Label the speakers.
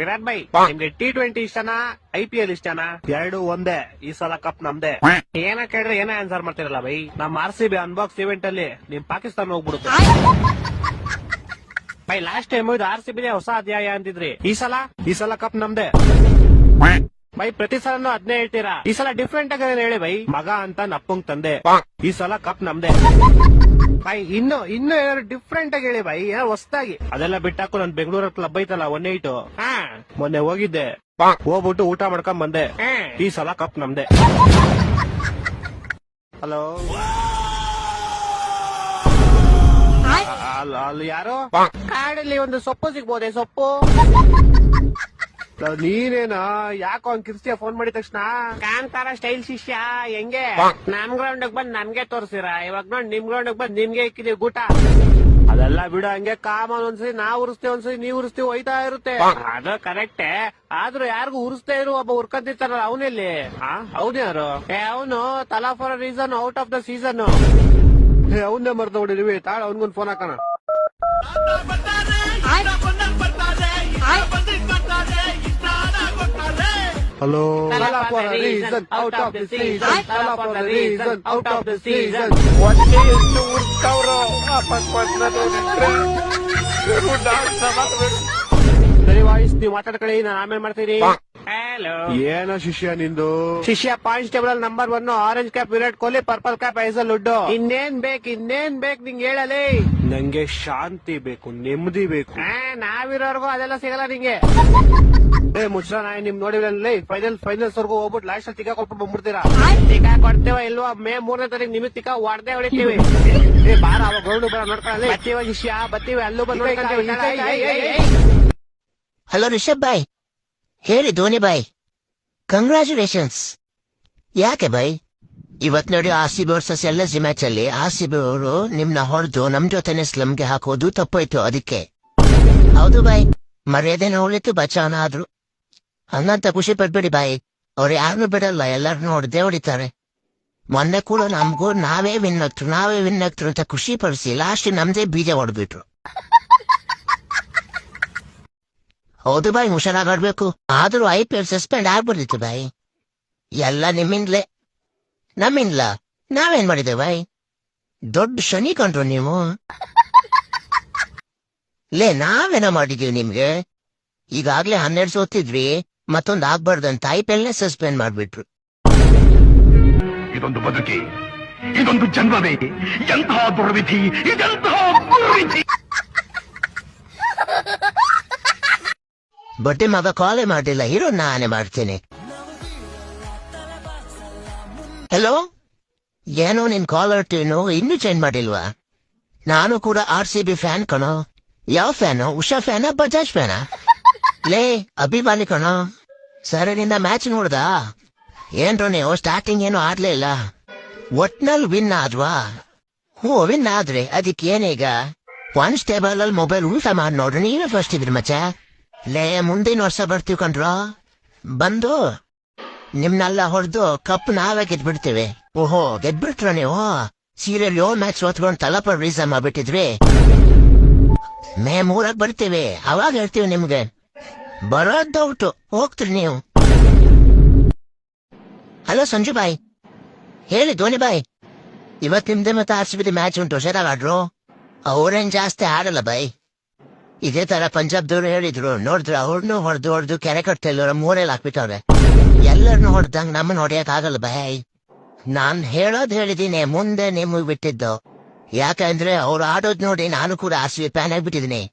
Speaker 1: ವಿರಾಟ್ ಬೈ ನಿಮ್ಗೆ T twenty ಇಷ್ಟನಾ ಐ ಪಿ ಎಲ್ ಇಷ್ಟನಾ? ಎರಡು ಒಂದೇ ಈ ಸಲ ಕಪ್ ನಮ್ದೇ. ಏನ ಕೇಳಿದ್ರೆ ಏನ ಆನ್ಸರ್ ಮಾಡ್ತಿರಲ್ಲ ಬೈ ನಮ್ R C B unbox event ಅಲ್ಲಿ ನಿಮ್ ಪಾಕಿಸ್ತಾನ ಹೋಗ್ಬಿಡುತ್ತೆ. ಬೈ ಲಾಸ್ಟ್ ಟೈಮ್ ಇದು ಆರ್ ಸಿ ಬಿ ಹೊಸ ಅಧ್ಯಾಯ ಅಂತಿದ್ರಿ ಈ ಸಲ? ಈ ಸಲ ಕಪ್ ನಮ್ದೇ. ಬೈ ಪ್ರತಿ ಸಲನು ಅದ್ನೇ ಹೇಳ್ತೀರಾ? ಈ ಸಲ ಡಿಫ್ರೆಂಟ್ ಆಗಿ ಹೇಳಿ ಬೈ ಮಗ ಅಂತ ನಪ್ಪಂಗ್ ತಂದೆ. ಈ ಸಲ ಕಪ್ ನಮ್ದೇ. ಬೈ ಇನ್ನು ಇನ್ನು ಏನಾದ್ರು ಡಿಫ್ರೆಂಟ್ ಆಗಿ ಹೇಳಿ ಬೈ ಏನೋ ಹೊಸದಾಗಿ? ಅದೆಲ್ಲ ಬಿಟ್ಟಾಕು ನನ್ ಬೆಂಗಳೂರ ಕ್ಲಬ್ ಐತಲ್ಲ ಒನ್ ಏಟ್ ಹಾ. ಮೊನ್ನೆ ಹೋಗಿದ್ದೆ. ಹೋಗ್ಬಿಟ್ಟು ಊಟ ಮಾಡ್ಕೊಂಡ್ ಬಂದೆ. ಈ ಸಲ ಕಪ್ ನಮ್ದೆ. ಹಲೋ. ಅಲ್ಲಿ ಯಾರು? ಕಾಡಲ್ಲಿ ಒಂದು ಸೊಪ್ಪು ಸಿಗ್ಬೋದೆ ಸೊಪ್ಪು? ನೀನೇನಾ? ಯಾಕೋ ಅವ್ನ್ ಕಿರ್ಸ್ತಿಯ ಫೋನ್ ಮಾಡಿದ ತಕ್ಷಣ? ಕಾಂತಾರ ಸ್ಟೈಲ್ ಶಿಷ್ಯ ಹೆಂಗೆ? ನಮ್ ಗ್ರೌಂಡ್ ಬಂದ್ ನನ್ಗೆ ತೋರ್ಸಿರ? ಇವಾಗ ನೋಡ್ ನಿಮ್ ಗ್ರೌಂಡ್ ಬಂದ್ ನಿಮ್ಗೆ ಇಕ್ಕಿದೀವಿ ಗೂಟ. ಅದೆಲ್ಲ ಬಿಡು ಹಂಗೆ ಕಾಮನ್ ಒಂದ್ಸರಿ ನಾ ಉರಿಸ್ತೇವೆ ಒಂದ್ಸರಿ ನೀವ್ ಉರಿಸ್ತೀವಿ ಹೋಯ್ತಾ ಇರುತ್ತೆ. ಅದು ಕರೆಕ್ಟ್ ಆದ್ರೂ ಯಾರಿಗೂ ಉರಿಸ್ತಾ ಇರು ಒಬ್ಬ ಉರ್ಕಂತಿರ್ತಾರಲ್ಲ ಅವನಲ್ಲಿ? ಅವನ್ಯಾರು ಏ ಅವನು Thala for reason out of the season ಅವನ್ನೇ ಮರ್ತ ಹೊಡಿದ್ವಿ ತಾಳ ಅವನ್ಗೊಂದು ಫೋನ್ ಹಾಕೋಣ. Hello
Speaker 2: ತಾಲಪೊರ್ರಿನ್ out
Speaker 1: of out of the season what is ನಾನು ಆಮೇಲೆ ಮಾಡ್ತೀನಿ
Speaker 2: ಏನೋ ಶಿಷ್ಯ ನಿಂದು?
Speaker 1: ಶಿಷ್ಯ ಪಾಯಿಂಟ್ಸ್ ಟೇಬಲ್ ಅಲ್ಲಿ number one orange cap Virat Kohli purple cap ಐಸಲ್ ಲುಡ್ಡು. ಇನ್ನೇನ್ ಬೇಕು ಇನ್ನೇನ್ ಬೇಕು ನಿಂಗೆ ಹೇಳಲಿ.
Speaker 2: ನಂಗೆ ಶಾಂತಿ ಬೇಕು ನೆಮ್ಮದಿ ಬೇಕು.
Speaker 1: ನಾವಿರೋರ್ಗು ಅದೆಲ್ಲ ಸಿಗಲ್ಲ ನಿಂಗೆ. ಏ ಮುಚ್ಚ ನಾಯಿ ನಿಮ್ ನೋಡಿಲ್ಲ ಫೈನಲ್ ಫೈನಲ್ಸ್ ವರ್ಗು ಹೋಗ್ಬಿಟ್ಟು ಲಾಸ್ಟ್ ಅಲ್ಲಿ ತಿಕ್ಕ ಕೊಟ್ಬಿಟ್ಟು ಬಂದ್ಬಿಡ್ತೀರಾ? ತಿಕ್ಕ ಕೊಡ್ತೇವ ಇಲ್ವಾ? ಮೇ ಮೂರನೇ ತಾರೀಕು ನಿಮಗೆ ತಿಕ್ಕ ಹೊಡೆದೇ ಹೊಡಿತೀವಿ. ಏ ಬಾರ ಅವಾಗ ಗೌಡು ಬರ ನೋಡ್ಕೊಳ್ಳಿ ಬತ್ತೀವ ಶಿಷ್ಯ ಬತ್ತೀವಿ ಅಲ್ಲೂ ಬಂದು.
Speaker 3: ಹಲೋ ರಿಷಬ್ ಬಾಯ್ ಹೇಳಿ ಧೋನಿ ಬಾಯ್ ಕಂಗ್ರ್ಯಾಚುಲೇಷನ್ಸ್ ಯಾಕೆ ಬಾಯ್ ಇವತ್ ನೋಡಿ ಆರ್ ಸಿ ಬಿ ಎಸ್ ಮ್ಯಾಚ್ ಅಲ್ಲಿ. ಆರ್ ಸಿ ಬಿ ಅವರು ನಿಮ್ನ ಹೊಡೆದು ನಮ್ ಜೊತೆನೆ ಸ್ಲಮ್ಗೆ ಹಾಕೋದು ತಪ್ಪಾಯ್ತು ಅದಕ್ಕೆ. ಹೌದು ಬಾಯ್ ಮರ್ಯಾದೆ ಉಳಿತು ಬಚಾನ ಆದ್ರು. ಹಂಗಂತ ಖುಷಿ ಪಡ್ಬೇಡಿ ಬಾಯ್ ಅವ್ರು ಯಾರನ್ನು ಬಿಡಲ್ಲ ಎಲ್ಲರನ್ನೂ ಹೊಡೆದೇ ಹೊಡಿತಾರೆ. ಮೊನ್ನೆ ಕೂಡ ನಮಗೂ ನಾವೇ ವಿನ್ ನಾವೇ ವಿನ್ ಆಗ್ತರು ಅಂತ ಖುಷಿ ಪಡಿಸಿ ಲಾಸ್ಟ್ ನಮ್ದೇ ಬೀಜ ಹೊಡೆದ್ಬಿಟ್ರು. ಹೌದು ಬಾಯ್ ಆಡ್ಬೇಕು. ಆದ್ರೂ ಐ ಪಿ ಎಲ್ ಸಸ್ಪೆಂಡ್ ಆಗ್ಬಿಡ್ತಿತ್ತು ಬಾಯ್. ಎಲ್ಲ ನಿಮ್ಮಿಂದ್ಲೆ. ನಮ್ಮಿಂದ್ಲ? ನಾವೇನ್ ಮಾಡಿದೆ ಬಾಯ್? ದೊಡ್ಡ ಶನಿ ಕಂಡ್ರು ನೀವು. ಲೇ, ನಾವೇನ ಮಾಡಿದೀವಿ ನಿಮ್ಗೆ? ಈಗಾಗ್ಲೇ ಹನ್ನೆರಡು ಸೋತಿದ್ವಿ. ಮತ್ತೊಂದು ಆಗ್ಬಾರ್ದಂತ ಐ ಪಿ ಎಲ್ನೇ ಸಸ್ಪೆಂಡ್ ಮಾಡ್ಬಿಟ್ರು.
Speaker 4: ಇದೊಂದು ಬದುಕಿ. ಇದೊಂದು ಜನ್ಮವೇ. ಎಂತಹ ದುರ್ವಿಧಿ, ಇದೆಂತಹ ದುರ್ವಿಧಿ
Speaker 3: ಬಟ್ಟೆ ಮಗ ಕಾಲೇ ಮಾಡಿಲ್ಲ ಹೀರೋ ನಾನೇ ಮಾಡ್ತೇನೆ. ಹಲೋ ಏನೋ ನಿನ್ ಕಾಲರ್ ಟ್ಯೂನು ಇನ್ನೂ ಚೇಂಜ್ ಮಾಡಿಲ್ವಾ? ನಾನು ಕೂಡ ಆರ್ ಸಿ ಬಿ ಫ್ಯಾನ್ ಕಣೋ. ಯಾವ ಫ್ಯಾನು ಉಷಾ ಫ್ಯಾನ ಬಜಾಜ್ ಫ್ಯಾನ ಲೇ, ಅಭಿಮಾನಿ ಕಣೋ. ನಿನ್ನ ಮ್ಯಾಚ್ ನೋಡ್ದ? ಏನ್ರೋ ನೀವು ಸ್ಟಾರ್ಟಿಂಗ್ ಏನು ಆಡ್ಲೇ ಇಲ್ಲ. ಒಟ್ನಲ್ಲಿ ವಿನ್ ಆದ್ವಾ? ಹೋ ವಿನ್ ಆದ್ರೆ ಅದಕ್ಕೆ ಏನೀಗ ಒನ್ ಸ್ಟೇಬಲ್ ಅಲ್ಲಿ ಮೊಬೈಲ್ ಊಟ ಮಾಡಿ ನೋಡ್ರಿ, ನೀವೇ ಫಸ್ಟ್ ಇದ್ರಿ ಮಚ್ಚ. ಲೇ ಮುಂದಿನ ವರ್ಷ ಬರ್ತೀವಿ ಕಣ್ರೋ. ಬಂದು, ನಿಮ್ನೆಲ್ಲ ಹೊಡೆದು ಕಪ್ ನಾವೇ ಗೆದ್ಬಿಡ್ತೀವಿ. ಓಹೋ, ಗೆದ್ಬಿಟ್ರ ನೀವು? ಸೀರಿಯಲ್ ಯೋ ಮ್ಯಾಚ್ ಓದ್ಕೊಂಡು ತಲಪ ರೀಸನ್ ಮಾಡ್ಬಿಟ್ಟಿದ್ವಿ. ಮೇ ಮೂರಕ್ ಬರ್ತೀವಿ, ಅವಾಗ ಹೇಳ್ತೀವಿ ನಿಮ್ಗೆ. ಬರೋದ್ ಡೌಟು ಹೋಗ್ತೀರಿ ನೀವು. ಹಲೋ ಸಂಜು ಬಾಯ್ ಹೇಳಿ ಧೋನಿ ಬಾಯ್ ಇವತ್ ನಿಮ್ದೆ ಮತ್ತೆ ಆರ್ ಸಿ ಬಿ ಮ್ಯಾಚ್ ಉಂಟು, ಹುಷಾರಾಗಿ ಆಡ್ರು? ಅವ್ರೇನ್ ಜಾಸ್ತಿ ಆಡಲ್ಲ ಬಾಯ್. ಇದೇ ತರ ಪಂಜಾಬ್ದವ್ರು ಹೇಳಿದ್ರು, ನೋಡಿದ್ರು ಅವ್ರನ್ನು ಹೊಡೆದು ಹೊಡೆದು ಕೆರೆ ಕಟ್ಟೆಲ್ಲರ ಮೂರೇಲಿ ಹಾಕ್ಬಿಟ್ಟವ್ರೆ ಎಲ್ಲರನ್ನು ಹೊಡೆದಂಗ್ ನಮ್ಮನ್ನ ಹೊಡೆಯಕ್ ಆಗಲ್ಲ ಬಾಯ್. ನಾನ್ ಹೇಳೋದ್ ಹೇಳಿದೀನಿ, ಮುಂದೆ ನಿಮಗ್ ಬಿಟ್ಟಿದ್ದು. ಯಾಕಂದ್ರೆ ಅವ್ರು ಆಡೋದ್ ನೋಡಿ ನಾನು ಕೂಡ ಆರ್ ಪ್ಯಾನ್ ಆಗ್ಬಿಟ್ಟಿದೀನಿ.